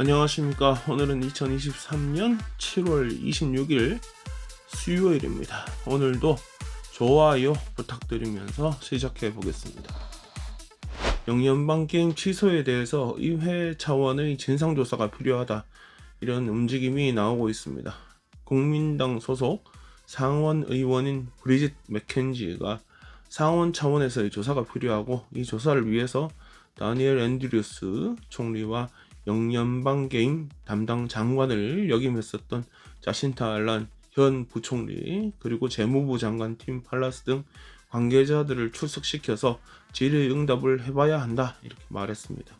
안녕하십니까. 오늘은 2023년 7월 26일 수요일입니다. 오늘도 좋아요 부탁드리면서 시작해 보겠습니다. 영연방 게임 취소에 대해서 의회 차원의 진상조사가 필요하다. 이런 움직임이 나오고 있습니다. 국민당 소속 상원 의원인 브리짓 맥켄지가 상원 차원에서의 조사가 필요하고 이 조사를 위해서 다니엘 앤드류스 총리와 영연방 게임 담당 장관을 역임했었던 자신타 알란 현 부총리 그리고 재무부 장관 팀 팔라스 등 관계자들을 출석시켜서 질의응답을 해봐야 한다 이렇게 말했습니다.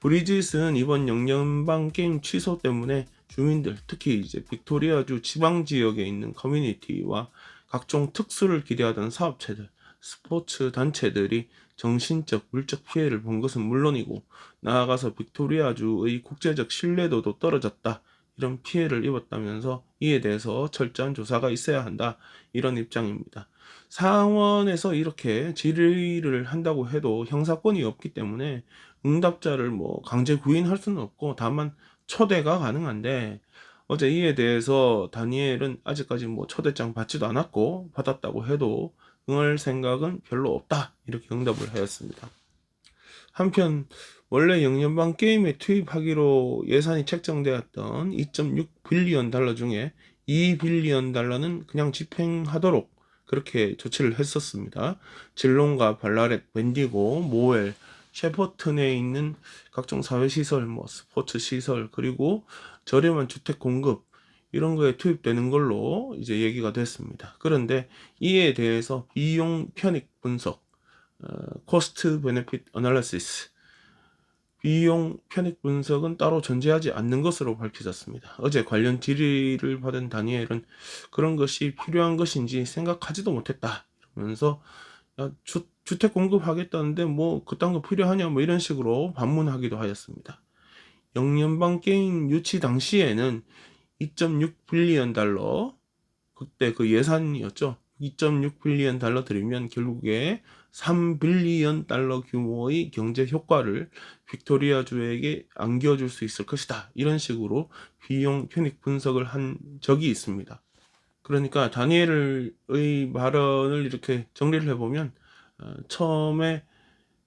브리짓은 이번 영연방 게임 취소 때문에 주민들 특히 이제 빅토리아주 지방 지역에 있는 커뮤니티와 각종 특수를 기대하던 사업체들 스포츠 단체들이 정신적, 물적 피해를 본 것은 물론이고 나아가서 빅토리아주의 국제적 신뢰도도 떨어졌다. 이런 피해를 입었다면서 이에 대해서 철저한 조사가 있어야 한다. 이런 입장입니다. 상원에서 이렇게 질의를 한다고 해도 형사권이 없기 때문에 응답자를 뭐 강제 구인할 수는 없고 다만 초대가 가능한데 어제 이에 대해서 다니엘은 아직까지 뭐 초대장 받지도 않았고 받았다고 해도 응할 생각은 별로 없다. 이렇게 응답을 하였습니다. 한편 원래 영연방 게임에 투입하기로 예산이 책정되었던 2.6 빌리언 달러 중에 2 빌리언 달러는 그냥 집행하도록 그렇게 조치를 했었습니다. 질롱과 발라렛, 웬디고, 모엘, 셰퍼튼에 있는 각종 사회시설, 뭐 스포츠 시설, 그리고 저렴한 주택 공급, 이런 거에 투입되는 걸로 이제 얘기가 됐습니다. 그런데 이에 대해서 비용 편익 분석, 코스트 베네핏 어널리시스 비용 편익 분석은 따로 존재하지 않는 것으로 밝혀졌습니다. 어제 관련 질의를 받은 다니엘은 그런 것이 필요한 것인지 생각하지도 못했다. 이러면서 야, 주, 주택 공급하겠다는데 뭐 그딴 거 필요하냐 뭐 이런 식으로 반문하기도 하였습니다. 영연방 게임 유치 당시에는 2.6 빌리언 달러 그때 그 예산이었죠. 2.6 빌리언 달러 들이면 결국에 3 빌리언 달러 규모의 경제 효과를 빅토리아 주에게 안겨줄 수 있을 것이다. 이런 식으로 비용 편익 분석을 한 적이 있습니다. 그러니까 다니엘의 발언을 이렇게 정리를 해보면 어, 처음에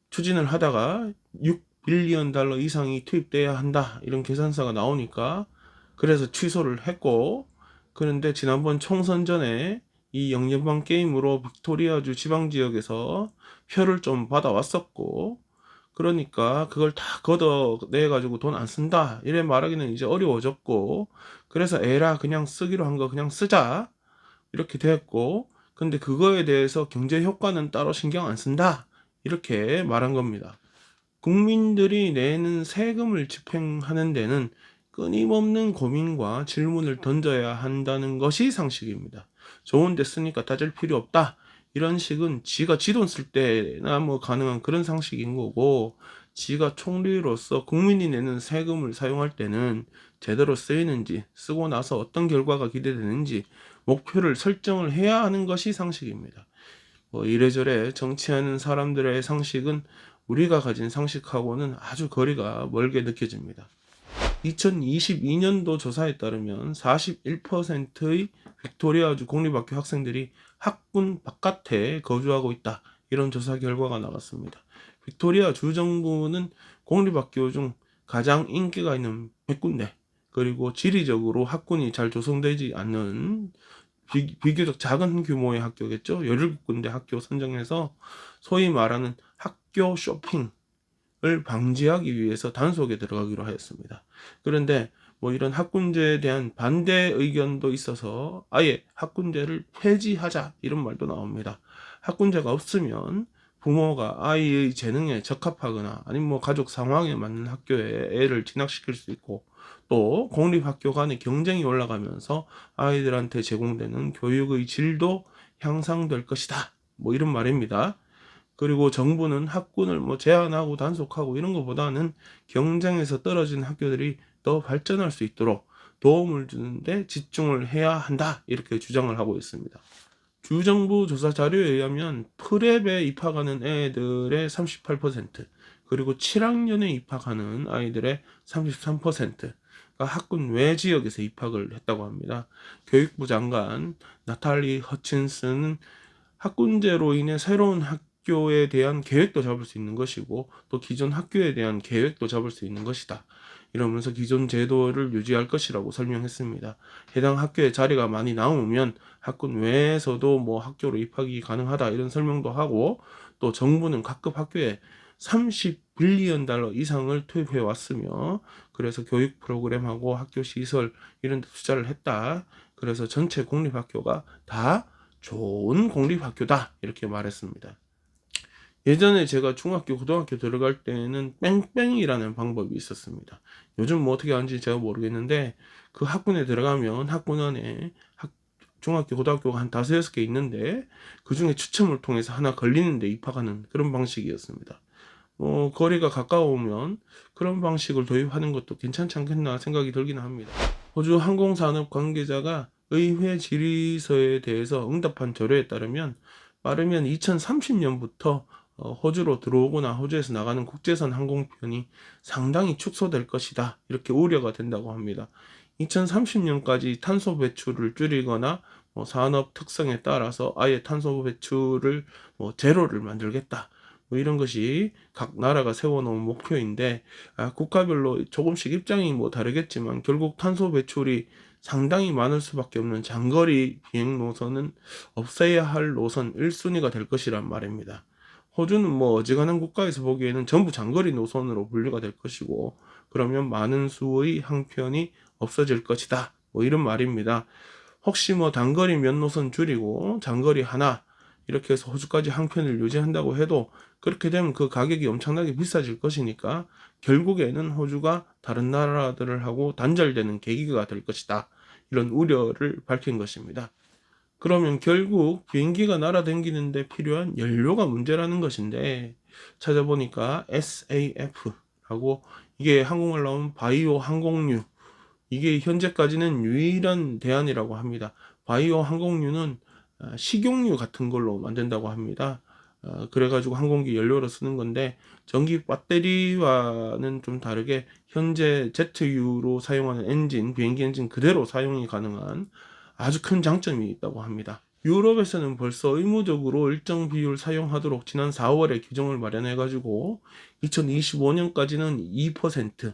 추진을 하다가 6 빌리언 달러 이상이 투입돼야 한다 이런 계산서가 나오니까 그래서 취소를 했고 그런데 지난번 총선 전에 이 영연방 게임으로 빅토리아주 지방 지역에서 표를 좀 받아왔었고 그러니까 그걸 다 걷어내 가지고 돈 안 쓴다. 이래 말하기는 이제 어려워졌고 그래서 에라 그냥 쓰기로 한 거 그냥 쓰자. 이렇게 됐고 근데 그거에 대해서 경제 효과는 따로 신경 안 쓴다. 이렇게 말한 겁니다. 국민들이 내는 세금을 집행하는 데는 끊임없는 고민과 질문을 던져야 한다는 것이 상식입니다. 좋은 데 쓰니까 따질 필요 없다. 이런 식은 지가 지돈 쓸 때나 뭐 가능한 그런 상식인 거고, 지가 총리로서 국민이 내는 세금을 사용할 때는 제대로 쓰이는지, 쓰고 나서 어떤 결과가 기대되는지, 목표를 설정을 해야 하는 것이 상식입니다. 뭐 이래저래 정치하는 사람들의 상식은 우리가 가진 상식하고는 아주 거리가 멀게 느껴집니다. 2022년도 조사에 따르면 41%의 빅토리아주 공립학교 학생들이 학군 바깥에 거주하고 있다. 이런 조사 결과가 나왔습니다. 빅토리아 주 정부는 공립학교 중 가장 인기가 있는 100군데 그리고 지리적으로 학군이 잘 조성되지 않는 비, 비교적 작은 규모의 학교겠죠. 17군데 학교 선정해서 소위 말하는 학교 쇼핑 을 방지하기 위해서 단속에 들어가기로 하였습니다. 그런데 뭐 이런 학군제에 대한 반대 의견도 있어서 아예 학군제를 폐지하자 이런 말도 나옵니다. 학군제가 없으면 부모가 아이의 재능에 적합하거나 아니면 뭐 가족 상황에 맞는 학교에 애를 진학시킬 수 있고 또 공립학교 간의 경쟁이 올라가면서 아이들한테 제공되는 교육의 질도 향상될 것이다. 뭐 이런 말입니다. 그리고 정부는 학군을 뭐 제한하고 단속하고 이런 것보다는 경쟁에서 떨어진 학교들이 더 발전할 수 있도록 도움을 주는데 집중을 해야 한다 이렇게 주장을 하고 있습니다. 주정부 조사 자료에 의하면 프랩에 입학하는 애들의 38% 그리고 7학년에 입학하는 아이들의 33%가 학군 외 지역에서 입학을 했다고 합니다. 교육부 장관 나탈리 허친스는 학군제로 인해 새로운 학교에 대한 계획도 잡을 수 있는 것이고 또 기존 학교에 대한 계획도 잡을 수 있는 것이다. 이러면서 기존 제도를 유지할 것이라고 설명했습니다. 해당 학교에 자리가 많이 나오면 학군 외에서도 뭐 학교로 입학이 가능하다 이런 설명도 하고 또 정부는 각급 학교에 30빌리언 달러 이상을 투입해 왔으며 그래서 교육 프로그램하고 학교 시설 이런 데 투자를 했다. 그래서 전체 공립학교가 다 좋은 공립학교다 이렇게 말했습니다. 예전에 제가 중학교, 고등학교 들어갈 때는 뺑뺑이라는 방법이 있었습니다. 요즘 뭐 어떻게 하는지 제가 모르겠는데 그 학군에 들어가면 학군 안에 학, 중학교, 고등학교가 한 다섯 여섯 개 있는데 그 중에 추첨을 통해서 하나 걸리는데 입학하는 그런 방식이었습니다. 뭐 거리가 가까우면 그런 방식을 도입하는 것도 괜찮지 않겠나 생각이 들긴 합니다. 호주 항공산업 관계자가 의회 질의서에 대해서 응답한 자료에 따르면 빠르면 2030년부터 어, 호주로 들어오거나 호주에서 나가는 국제선 항공편이 상당히 축소될 것이다. 이렇게 우려가 된다고 합니다. 2030년까지 탄소 배출을 줄이거나 뭐 산업 특성에 따라서 아예 탄소 배출을 뭐 제로를 만들겠다. 뭐 이런 것이 각 나라가 세워놓은 목표인데 아, 국가별로 조금씩 입장이 뭐 다르겠지만 결국 탄소 배출이 상당히 많을 수밖에 없는 장거리 비행 노선은 없애야 할 노선 1순위가 될 것이란 말입니다. 호주는 뭐 어지간한 국가에서 보기에는 전부 장거리 노선으로 분류가 될 것이고 그러면 많은 수의 항편이 없어질 것이다. 뭐 이런 말입니다. 혹시 뭐 단거리 몇 노선 줄이고 장거리 하나 이렇게 해서 호주까지 항편을 유지한다고 해도 그렇게 되면 그 가격이 엄청나게 비싸질 것이니까 결국에는 호주가 다른 나라들을 하고 단절되는 계기가 될 것이다. 이런 우려를 밝힌 것입니다. 그러면 결국 비행기가 날아다니는데 필요한 연료가 문제라는 것인데 찾아보니까 SAF라고 이게 한국말 나오면 바이오 항공유 이게 현재까지는 유일한 대안이라고 합니다. 바이오 항공유는 아, 식용유 같은 걸로 만든다고 합니다. 어, 그래가지고 항공기 연료로 쓰는 건데 전기 배터리와는 좀 다르게 현재 제트유로 사용하는 엔진 비행기 엔진 그대로 사용이 가능한 아주 큰 장점이 있다고 합니다. 유럽에서는 벌써 의무적으로 일정 비율 사용하도록 지난 4월에 규정을 마련해 가지고 2025년까지는 2%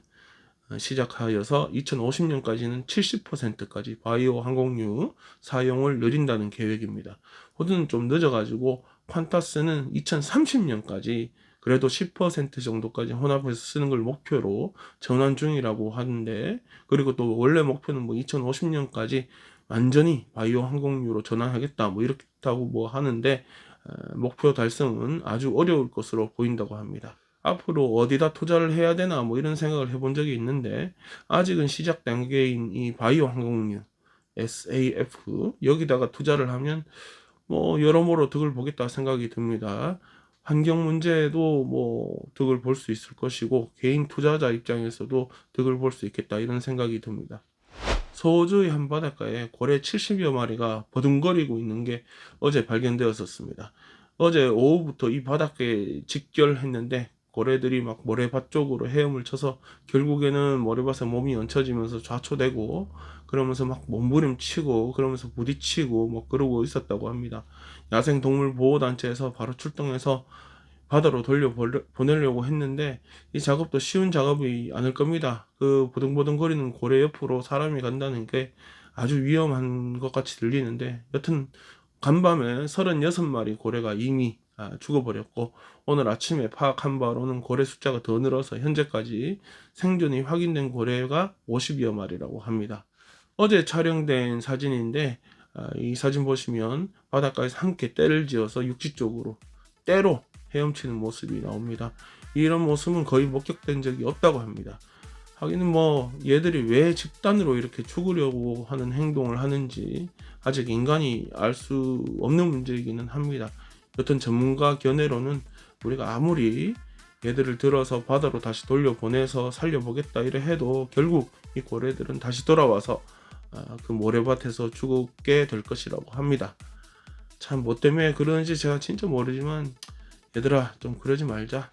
시작하여서 2050년까지는 70%까지 바이오 항공유 사용을 늘린다는 계획입니다. 호주는 좀 늦어가지고 퀀타스는 2030년까지 그래도 10% 정도까지 혼합해서 쓰는 걸 목표로 전환 중이라고 하는데 그리고 또 원래 목표는 뭐 2050년까지 완전히 바이오 항공유로 전환하겠다 뭐 이렇다고 뭐 하는데 목표 달성은 아주 어려울 것으로 보인다고 합니다. 앞으로 어디다 투자를 해야 되나 뭐 이런 생각을 해본 적이 있는데 아직은 시작 단계인 이 바이오 항공유 SAF 여기다가 투자를 하면 뭐 여러모로 득을 보겠다 생각이 듭니다. 환경 문제에도 뭐 득을 볼 수 있을 것이고 개인 투자자 입장에서도 득을 볼 수 있겠다 이런 생각이 듭니다. 소주의 한 바닷가에 고래 70여 마리가 버둥거리고 있는 게 어제 발견되었었습니다. 어제 오후부터 이 바닷가에 직결했는데 고래들이 막 모래밭 쪽으로 헤엄을 쳐서 결국에는 모래밭에 몸이 얹혀지면서 좌초되고 그러면서 막 몸부림치고 그러면서 부딪히고 뭐 그러고 있었다고 합니다. 야생동물 보호단체에서 바로 출동해서 바다로 돌려 보내려고 했는데 이 작업도 쉬운 작업이 아닐 겁니다. 그 보등보등 거리는 고래 옆으로 사람이 간다는 게 아주 위험한 것 같이 들리는데 여튼 간밤에 36마리 고래가 이미 아, 죽어버렸고 오늘 아침에 파악한 바로는 고래 숫자가 더 늘어서 현재까지 생존이 확인된 고래가 50여 마리라고 합니다. 어제 촬영된 사진인데 아, 이 사진 보시면 바닷가에서 함께 떼를 지어서 육지 쪽으로 때로 헤엄치는 모습이 나옵니다. 이런 모습은 거의 목격된 적이 없다고 합니다. 하기는 뭐 얘들이 왜 집단으로 이렇게 죽으려고 하는 행동을 하는지 아직 인간이 알 수 없는 문제이기는 합니다. 여튼 전문가 견해로는 우리가 아무리 얘들을 들어서 바다로 다시 돌려보내서 살려보겠다 이래 해도 결국 이 고래들은 다시 돌아와서 아, 그 모래밭에서 죽게 될 것이라고 합니다. 참 뭐 때문에 그러는지 제가 진짜 모르지만 얘들아 좀 그러지 말자.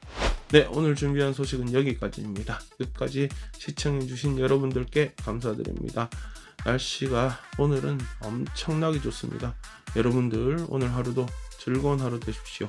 네 오늘 준비한 소식은 여기까지입니다. 끝까지 시청해주신 여러분들께 감사드립니다. 날씨가 오늘은 엄청나게 좋습니다. 여러분들 오늘 하루도 즐거운 하루 되십시오.